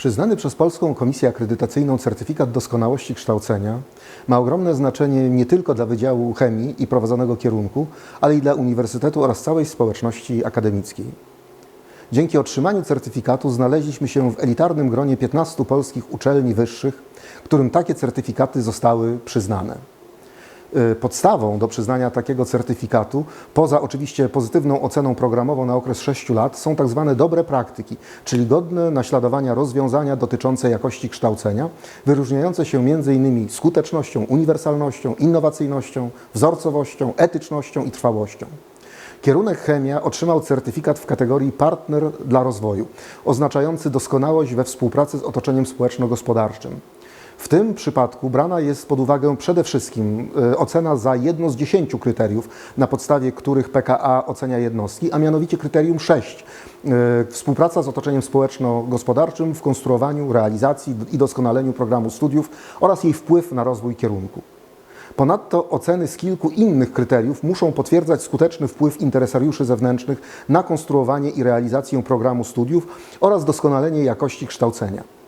Przyznany przez Polską Komisję Akredytacyjną certyfikat doskonałości kształcenia ma ogromne znaczenie nie tylko dla Wydziału Chemii i prowadzonego kierunku, ale i dla Uniwersytetu oraz całej społeczności akademickiej. Dzięki otrzymaniu certyfikatu znaleźliśmy się w elitarnym gronie 15 polskich uczelni wyższych, którym takie certyfikaty zostały przyznane. Y, Podstawą do przyznania takiego certyfikatu, poza oczywiście pozytywną oceną programową na okres 6 lat, są tak zwane dobre praktyki, czyli godne naśladowania rozwiązania dotyczące jakości kształcenia, wyróżniające się m.in. skutecznością, uniwersalnością, innowacyjnością, wzorcowością, etycznością i trwałością. Kierunek chemia otrzymał certyfikat w kategorii partner dla rozwoju, oznaczający doskonałość we współpracy z otoczeniem społeczno-gospodarczym. W tym przypadku brana jest pod uwagę przede wszystkim e, ocena za jedno z dziesięciu kryteriów, na podstawie których PKA ocenia jednostki, a mianowicie kryterium 6. e, Współpraca z otoczeniem społeczno-gospodarczym w konstruowaniu, realizacji i doskonaleniu programu studiów oraz jej wpływ na rozwój kierunku. Ponadto oceny z kilku innych kryteriów muszą potwierdzać skuteczny wpływ interesariuszy zewnętrznych na konstruowanie i realizację programu studiów oraz doskonalenie jakości kształcenia.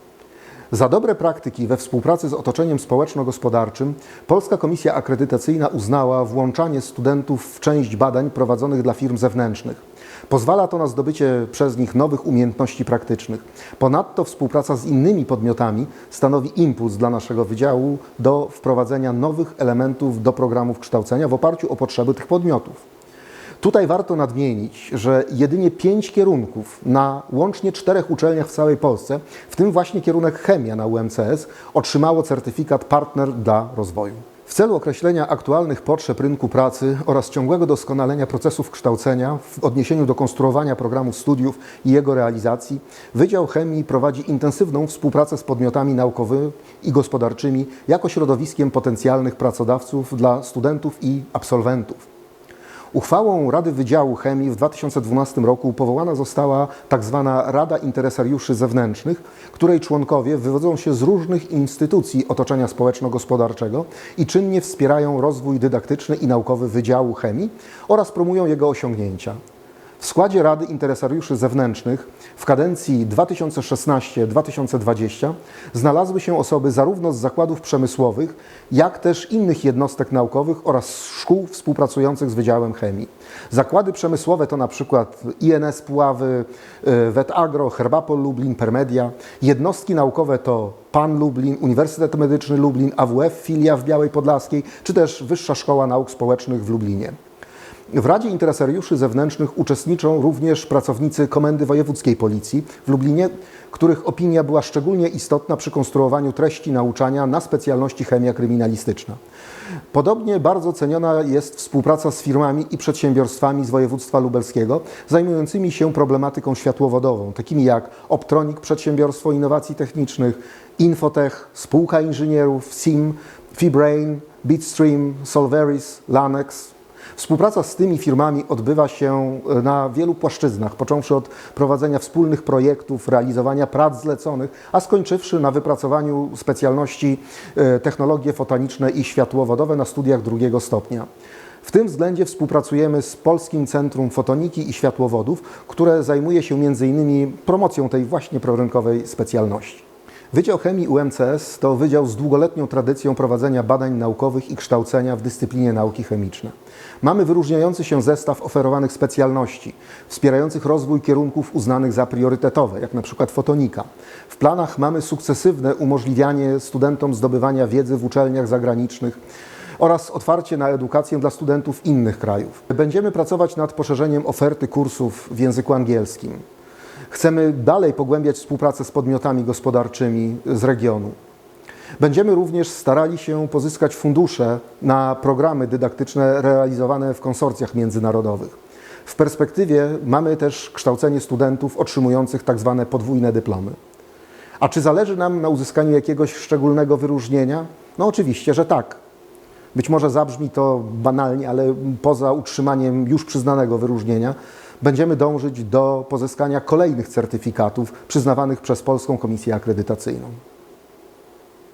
Za dobre praktyki we współpracy z otoczeniem społeczno-gospodarczym Polska Komisja Akredytacyjna uznała włączanie studentów w część badań prowadzonych dla firm zewnętrznych. Pozwala to na zdobycie przez nich nowych umiejętności praktycznych. Ponadto współpraca z innymi podmiotami stanowi impuls dla naszego wydziału do wprowadzenia nowych elementów do programów kształcenia w oparciu o potrzeby tych podmiotów. Tutaj warto nadmienić, że jedynie pięć kierunków na łącznie czterech uczelniach w całej Polsce, w tym właśnie kierunek chemia na UMCS, otrzymało certyfikat partner dla rozwoju. W celu określenia aktualnych potrzeb rynku pracy oraz ciągłego doskonalenia procesów kształcenia w odniesieniu do konstruowania programu studiów i jego realizacji, Wydział Chemii prowadzi intensywną współpracę z podmiotami naukowymi i gospodarczymi jako środowiskiem potencjalnych pracodawców dla studentów i absolwentów. Uchwałą Rady Wydziału Chemii w 2012 roku powołana została tzw. Rada Interesariuszy Zewnętrznych, której członkowie wywodzą się z różnych instytucji otoczenia społeczno-gospodarczego i czynnie wspierają rozwój dydaktyczny i naukowy Wydziału Chemii oraz promują jego osiągnięcia. W składzie Rady Interesariuszy Zewnętrznych w kadencji 2016-2020 znalazły się osoby zarówno z zakładów przemysłowych, jak też innych jednostek naukowych oraz szkół współpracujących z Wydziałem Chemii. Zakłady przemysłowe to na przykład INS Puławy, y, WetAgro, Herbapol Lublin, Permedia. Jednostki naukowe to PAN Lublin, Uniwersytet Medyczny Lublin, AWF, filia w Białej Podlaskiej, czy też Wyższa Szkoła Nauk Społecznych w Lublinie. W Radzie Interesariuszy Zewnętrznych uczestniczą również pracownicy Komendy Wojewódzkiej Policji w Lublinie, których opinia była szczególnie istotna przy konstruowaniu treści nauczania na specjalności chemia kryminalistyczna. Podobnie bardzo ceniona jest współpraca z firmami i przedsiębiorstwami z województwa lubelskiego zajmującymi się problematyką światłowodową, takimi jak Optronik Przedsiębiorstwo Innowacji Technicznych, Infotech, Spółka Inżynierów, SIM, Fibrain, Bitstream, Solveris, Lanex, Współpraca z tymi firmami odbywa się e, na wielu płaszczyznach, począwszy od prowadzenia wspólnych projektów, realizowania prac zleconych, a skończywszy na wypracowaniu specjalności e, technologie fotoniczne i światłowodowe na studiach drugiego stopnia. W tym względzie współpracujemy z Polskim Centrum Fotoniki i Światłowodów, które zajmuje się m.in. promocją tej właśnie prorynkowej specjalności. Wydział Chemii UMCS to wydział z długoletnią tradycją prowadzenia badań naukowych i kształcenia w dyscyplinie nauki chemiczne. Mamy wyróżniający się zestaw oferowanych specjalności, wspierających rozwój kierunków uznanych za priorytetowe, jak na przykład fotonika. W planach mamy sukcesywne umożliwianie studentom zdobywania wiedzy w uczelniach zagranicznych oraz otwarcie na edukację dla studentów innych krajów. Będziemy pracować nad poszerzeniem oferty kursów w języku angielskim. Chcemy dalej pogłębiać współpracę z podmiotami gospodarczymi z regionu. Będziemy również starali się pozyskać fundusze na programy dydaktyczne realizowane w konsorcjach międzynarodowych. W perspektywie mamy też kształcenie studentów otrzymujących tak zwane podwójne dyplomy. A czy zależy nam na uzyskaniu jakiegoś szczególnego wyróżnienia? No oczywiście, że tak. Być może zabrzmi to banalnie, ale poza utrzymaniem już przyznanego wyróżnienia, będziemy dążyć do pozyskania kolejnych certyfikatów przyznawanych przez Polską Komisję Akredytacyjną.